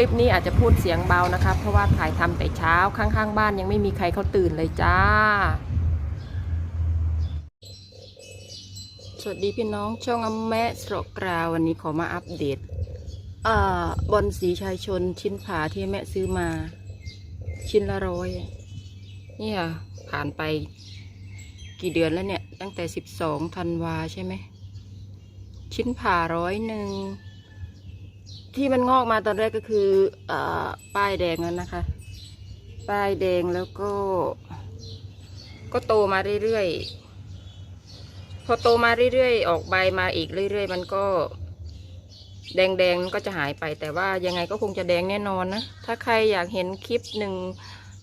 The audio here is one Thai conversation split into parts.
ลิปนี้อาจจะพูดเสียงเบานะคะ เพราะว่าถ่ายทำแต่เช้าข้างๆ บ้านยังไม่มีใครเขาตื่นเลยจ้า สวัสดีพี่น้องช่องอมแม่สรกราวันนี้ขอมาอัปเดตบอลสีชายชนชิ้นผาที่แม่ซื้อมา ชิ้นละร้อยนี่ค่ะผ่านไปกี่เดือนแล้วเนี่ย ตั้งแต่สิบสองธันวาใช่ไหม ชิ้นผ่าร้อยหนึ่ง ที่มันงอกมาตอนแรกก็คืออป้ายแดงนั้นนะคะ ป้ายแดงแล้วก็ ก็โตมาเรื่อยๆ พอโตมาเรื่อยๆ ออกใบมาอีกเรื่อยๆ มันก็ แดงๆมันก็จะหายไป แต่ว่ายังไงก็คงจะแดงแน่นอนนะ ถ้าใครอยากเห็นคลิปหนึ่ง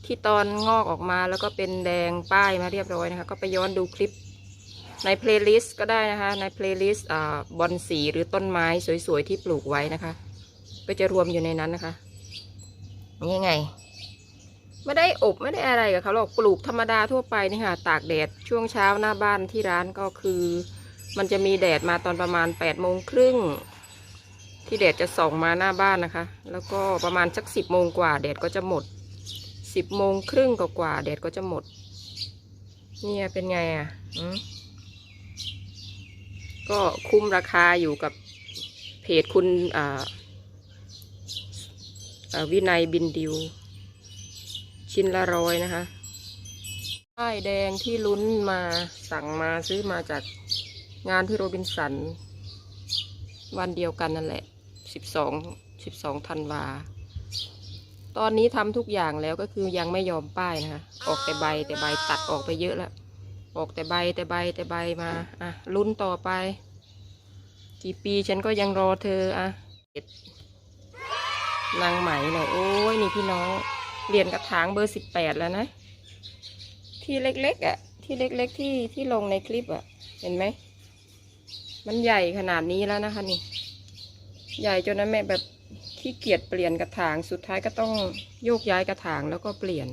ที่ตอนงอกออกมาแล้วก็เป็นแดงป้ายมาเรียบร้อยนะคะ ก็ไปย้อนดูคลิปในเพลย์ลิสต์ก็ได้นะคะ ในเพลย์ลิสต์อ่าบอนสีหรือต้นไม้สวยๆ ที่ปลูกไว้นะคะ ก็จะรวมอยู่ในนั้นนะคะนี่ไง ไม่ได้อบไม่ได้อะไรกับเขาหรอกปลูกธรรมดาทั่วไปนี่ค่ะ ตากแดดช่วงเช้าหน้าบ้านที่ร้านก็คือ มันจะมีแดดมาตอนประมาณแปดโมงครึ่งที่แดดจะส่องมาหน้าบ้านนะคะ แล้วก็ประมาณสักสิบโมงกว่าแดดก็จะหมดสิบโมงครึ่งกว่าแดดก็จะหมด เนี่ยเป็นไงอะก็คุ้มราคาอยู่กับเพจคุณอ่า วินัยบินดิว ชิ้นละร้อยนะคะป้ายแดงที่ลุ้นมาสั่งมาซื้อมาจากงานที่โรบินสัน วันเดียวกันนั่นแหละสิบสองสิบสองธันวา ตอนนี้ทำทุกอย่างแล้วก็คือยังไม่ยอมป้ายนะคะออกแต่ใบแต่ใบตัดออกไปเยอะแล้วออกแต่ใบแต่ใบแต่ใบมาอะลุ้นต่อไป กี่ปีฉันก็ยังรอเธออะ นางไหมหน่อยโอ้ยนี่พี่น้องเรียนกระถางเบอร์สิบแปดแล้วนะ ที่เล็กๆอะ ที่เล็กๆที่ที่ลงในคลิปอะ เห็นไหม มันใหญ่ขนาดนี้แล้วนะคะนี่ ใหญ่จนนั้นแม่แบบขี้เกียจเปลี่ยนกระถางสุดท้ายก็ต้องโยกย้ายกระถางแล้วก็เปลี่ยน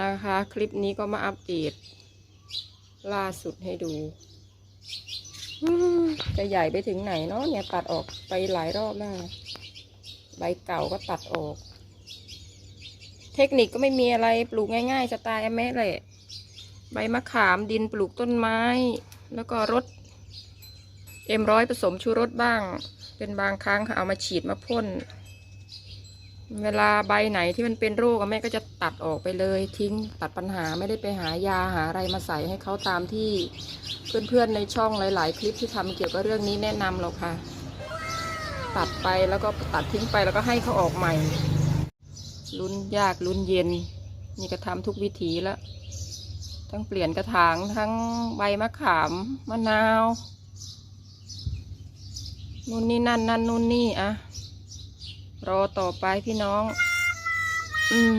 นะคะ คลิปนี้ก็มาอัปเดตล่าสุดให้ดูจะใหญ่ไปถึงไหนเนาะเนี่ยตัดออกไปหลายรอบแล้ว ใบเก่าก็ตัดออก เทคนิคก็ไม่มีอะไรปลูกง่ายๆสไตล์แอมแม่เลยใบมะขามดินปลูกต้นไม้ แล้วก็รดเอ็มร้อยผสมชูรสบ้าง เป็นบางครั้งค่ะเอามาฉีดมาพ่น เวลาใบไหนที่มันเป็นโรคแม่ก็จะตัดออกไปเลย ทิ้งตัดปัญหาไม่ได้ไปหายาหาอะไรมาใส่ให้เขาตามที่เพื่อนๆในช่องหลาย ๆ คลิปที่ทำเกี่ยวกับเรื่องนี้แนะนำหรอกค่ะ ตัดไปแล้วก็ตัดทิ้งไปแล้วก็ให้เขาออกใหม่ ลุ้นยากลุ้นเย็น นี่ก็ทำทุกวิถีแล้ว ทั้งเปลี่ยนกระถางทั้งใบมะขามมะนาวนู่นนี่นั่นนั่นนู่นนี่อะรอต่อไปพี่น้อง อืม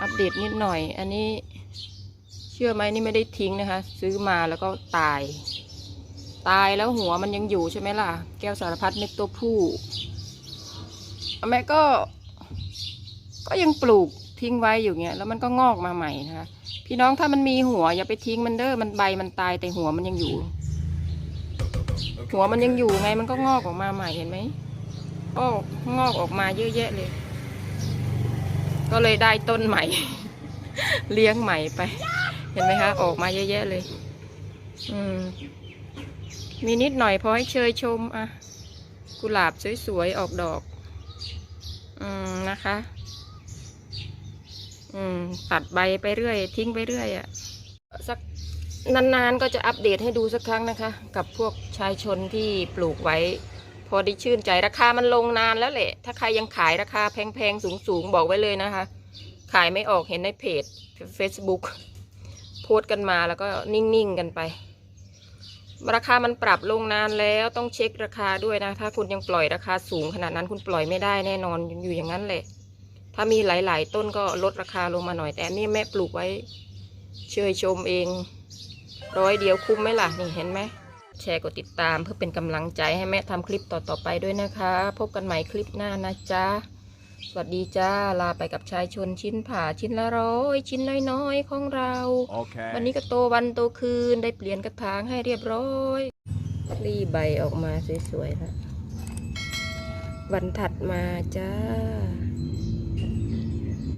อัปเดตนิดหน่อย อันนี้ เชื่อไหมนี่ไม่ได้ทิ้งนะคะ ซื้อมาแล้วก็ตาย ตายแล้วหัวมันยังอยู่ใช่ไหมล่ะ แก้วสารพัดเม็ดตัวผู้แม่ก็ ก็ยังปลูกทิ้งไว้อยู่เงี้ย แล้วมันก็งอกมาใหม่นะคะพี่น้องถ้ามันมีหัวอย่าไปทิ้งมันเด้อมันใบมันตายแต่หัวมันยังอยู่ หัวมันยังอยู่ไงมันก็งอกออกมาใหม่เห็นไหมก็งอกออกมาเยอะแยะเลย ก็เลยได้ต้นใหม่ เลี้ยงใหม่ไป เห็นไหมคะออกมาเยอะแยะเลย อืม มีนิดหน่อยพอให้เชยชมอะกุหลาบสวยๆออกดอก อืมนะคะ อืม ตัดใบไปเรื่อย ทิ้งไปเรื่อยอะ่ะสักนานๆก็จะอัปเดตให้ดูสักครั้งนะคะ กับพวกชายชนที่ปลูกไว้ พอได้ชื่นใจราคามันลงนานแล้วแหละ ถ้าใครยังขายราคาแพงๆ สูงๆ บอกไว้เลยนะคะ ขายไม่ออกเห็นในเพจ Facebook โพสต์กันมาแล้วก็นิ่งๆ กันไป ราคามันปรับลงนานแล้วต้องเช็คราคาด้วยนะ ถ้าคุณยังปล่อยราคาสูงขนาดนั้นคุณปล่อยไม่ได้แน่นอนอยู่อย่างนั้นแหละ ถ้ามีหลาย ๆ ต้นก็ลดราคาลงมาหน่อย แต่นี่แม่ปลูกไว้ เชยชมเอง ร้อยเดียวคุ้มไหมล่ะนี่เห็นไหมแชร์กดติดตามเพื่อเป็นกำลังใจให้แม่ทำคลิปต่อ ๆ ไปด้วยนะคะ พบกันใหม่คลิปหน้านะจ๊ะ สวัสดีจ้า ลาไปกับชายชนชิ้นผ่าชิ้นละร้อย ชิ้นน้อยๆ ของเรา Okay. วันนี้ก็โตวันโตคืนได้เปลี่ยนกระถางให้เรียบร้อยรีใบออกมาสวยๆแล้วใบวันถัดมาจ้า